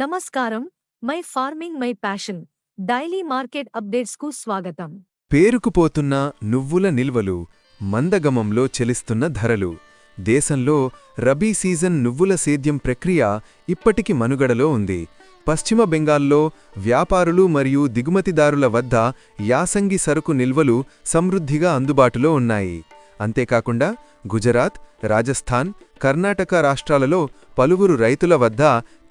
నమస్కారం. My farming my passion. Daily market అప్డేట్స్కు స్వాగతం. పేరుకుపోతున్న నువ్వుల నిల్వలు మందగమంలో చెలిస్తున్న ధరలు. దేశంలో రబీ సీజన్ నువ్వుల సేద్యం ప్రక్రియ ఇప్పటికి మనుగడలో ఉంది. పశ్చిమ బెంగాల్లో వ్యాపారులు మరియు దిగుమతిదారుల వద్ద యాసంగి సరుకు నిల్వలు సమృద్ధిగా అందుబాటులో ఉన్నాయి. అంతేకాకుండా గుజరాత్ రాజస్థాన్ కర్ణాటక రాష్ట్రాలలో పలువురు రైతుల వద్ద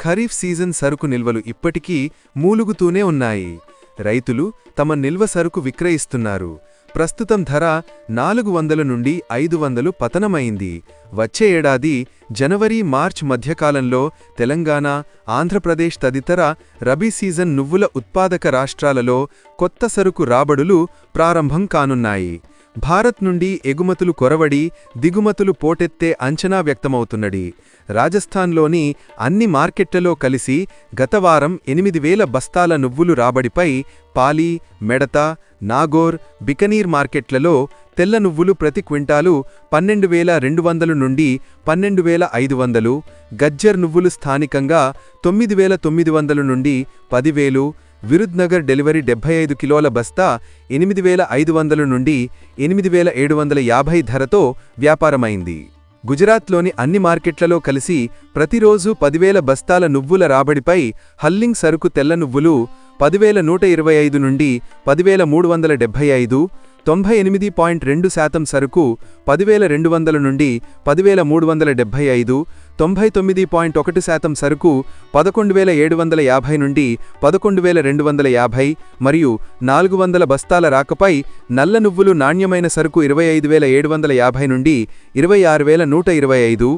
ఖరీఫ్ సీజన్ సరుకు నిల్వలు ఇప్పటికీ మూలుగుతూనే ఉన్నాయి. రైతులు తమ నిల్వ సరుకు విక్రయిస్తున్నారు. ప్రస్తుతం ధర నాలుగు వందల నుండి ఐదు వందలు పతనమైంది. వచ్చే ఏడాది జనవరి మార్చ్ మధ్యకాలంలో తెలంగాణ ఆంధ్రప్రదేశ్ తదితర రబీ సీజన్ నువ్వుల ఉత్పాదక రాష్ట్రాలలో కొత్త సరుకు రాబడులు ప్రారంభం కానున్నాయి. భారత్ నుండి ఎగుమతులు కొరవడి దిగుమతులు పోటెత్తే అంచనా వ్యక్తమవుతున్నది. రాజస్థాన్లోని అన్ని మార్కెట్లలో కలిసి గతవారం ఎనిమిది వేల బస్తాల నువ్వులు రాబడిపై పాలి మెడత నాగోర్ బికనీర్ మార్కెట్లలో తెల్ల నువ్వులు ప్రతి క్వింటాలు పన్నెండు వేల రెండు వందలు నుండి పన్నెండు వేల ఐదు వందలు గజ్జర్ నువ్వులు స్థానికంగా తొమ్మిది వేల తొమ్మిది వందలు నుండి పదివేలు విరుద్నగర్ డెలివరీ డెబ్బై ఐదు కిలోల బస్తా ఎనిమిది వేల ఐదు వందల నుండి ఎనిమిది వేల ఏడు వందల యాభై ధరతో వ్యాపారమైంది. గుజరాత్లోని అన్ని మార్కెట్లలో కలిసి ప్రతిరోజు పదివేల బస్తాల నువ్వుల రాబడిపై హల్లింగ్ సరుకు తెల్ల నువ్వులు పదివేల నూట ఇరవై ఐదు నుండి పదివేల మూడు వందల డెబ్బై ఐదు తొంభై ఎనిమిది పాయింట్ రెండు శాతం సరుకు పదివేల రెండు వందల నుండి పదివేల మూడు వందల డెబ్బై ఐదు తొంభై తొమ్మిది పాయింట్ ఒకటి శాతం సరుకు పదకొండు వేల ఏడు వందల యాభై నుండి పదకొండు వేల రెండు వందల యాభై మరియు నాలుగు వందల బస్తాల రాకపై నల్ల నువ్వులు నాణ్యమైన సరుకు ఇరవై ఐదు వేల ఏడు వందల యాభై నుండి ఇరవై ఆరు వేల నూట ఇరవై ఐదు.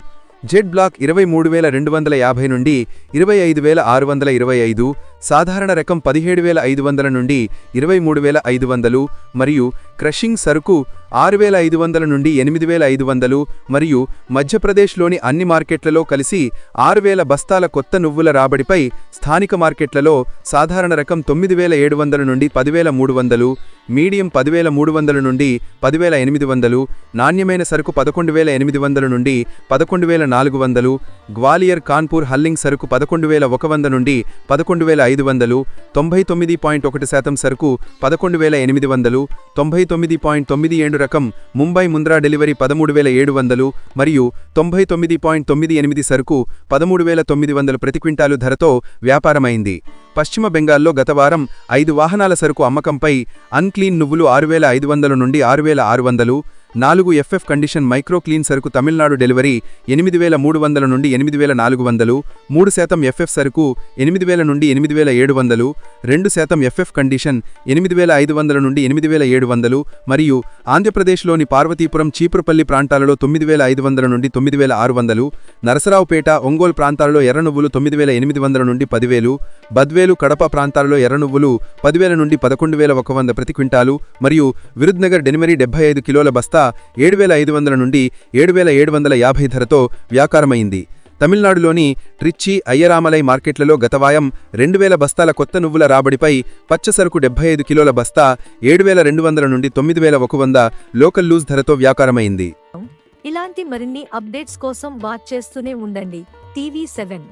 జెడ్ బ్లాక్ ఇరవై మూడు వేల రెండు వందల యాభై నుండి ఇరవై ఐదు వేల ఆరు వందల ఇరవై ఐదు సాధారణ రకం పదిహేడు వేల ఐదు వందల నుండి ఇరవై మూడు వేల ఐదు వందలు మరియు క్రషింగ్ సరుకు ఆరు వేల ఐదు వందల నుండి ఎనిమిది వేల ఐదు వందలు మరియు మధ్యప్రదేశ్లోని అన్ని మార్కెట్లలో కలిసి ఆరు వేల బస్తాల కొత్త నువ్వుల రాబడిపై స్థానిక మార్కెట్లలో సాధారణ రకం తొమ్మిది వేల ఏడు వందల నుండి పదివేల మూడు వందలు మీడియం పదివేల మూడు వందల నుండి పదివేల ఎనిమిది వందలు నాణ్యమైన సరుకు పదకొండు వేల ఎనిమిది వందల నుండి పదకొండు వేల నాలుగు వందలు గ్వాలియర్ కాన్పూర్ హల్లింగ్ సరుకు పదకొండు వేల ఒక వంద నుండి పదకొండు వేల ఐదు వందలు తొంభై తొమ్మిది పాయింట్ ఒకటి శాతం సరుకు పదకొండు వేల ఎనిమిది వందలు తొంభై తొమ్మిది పాయింట్ తొమ్మిది ఏడు రకం ముంబై ముంద్రా డెలివరీ పదమూడు వేల ఏడు వందలు మరియు తొంభై తొమ్మిది పాయింట్ తొమ్మిది ఎనిమిది సరుకు పదమూడు వేల తొమ్మిది వందలు ప్రతి క్వింటాలు ధరతో వ్యాపారమైంది. పశ్చిమ బెంగాల్లో గతవారం ఐదు వాహనాల సరుకు అమ్మకంపై అన్క్లీన్ నువ్వులు ఆరు వేల ఐదు వందల నుండి ఆరు వేల ఆరు వందలు నాలుగు ఎఫ్ఎఫ్ కండిషన్ మైక్రో క్లీన్ సరుకు తమిళనాడు డెలివరీ ఎనిమిది వేల మూడు వందల నుండి ఎనిమిది వేల నాలుగు వందలు మూడు శాతం ఎఫ్ఎఫ్ సరుకు ఎనిమిది వేల నుండి ఎనిమిది వేల ఏడు వందలు రెండు శాతం ఎఫ్ఎఫ్ కండిషన్ ఎనిమిది వేల ఐదు వందల నుండి ఎనిమిది వేల ఏడు వందలు మరియు ఆంధ్రప్రదేశ్లోని పార్వతీపురం చీపురుపల్లి ప్రాంతాలలో తొమ్మిది వేల ఐదు వందల నుండి తొమ్మిది వేల ఆరు వందలు నరసరావుపేట ఒంగోలు ప్రాంతాలలో ఎర్ర నువ్వులు తొమ్మిది వేల ఎనిమిది వందల నుండి పదివేలు బద్వేలు కడప ప్రాంతాలలో ఎర్ర నువ్వులు పదివేల నుండి పదకొండు వేల ఒక వంద ప్రతి క్వింటాలు మరియు విరుద్నగర్ డెలివరీ డెబ్బై ఐదు కిలోల బస్తా ఏడు వేల ఐదు వందల నుండి ఏడు వేల ఏడు వందల యాభై ధరతో వ్యాపారమైంది తమిళనాడులోని ట్రిచ్చి అయ్యరామలై మార్కెట్లలో గతవాయం రెండు వేల బస్తాల కొత్త నువ్వుల రాబడిపై పచ్చసరుకు డెబ్బై ఐదు కిలోల బస్తా ఏడు వేల రెండు వందల నుండి తొమ్మిది వేల ఒక వంద లోకల్ లూజ్ ధరతో వ్యాపారమైంది ఇలాంటి మరిన్ని అప్డేట్స్ కోసం వాచ్ చేస్తూనే ఉండండి. TV seven.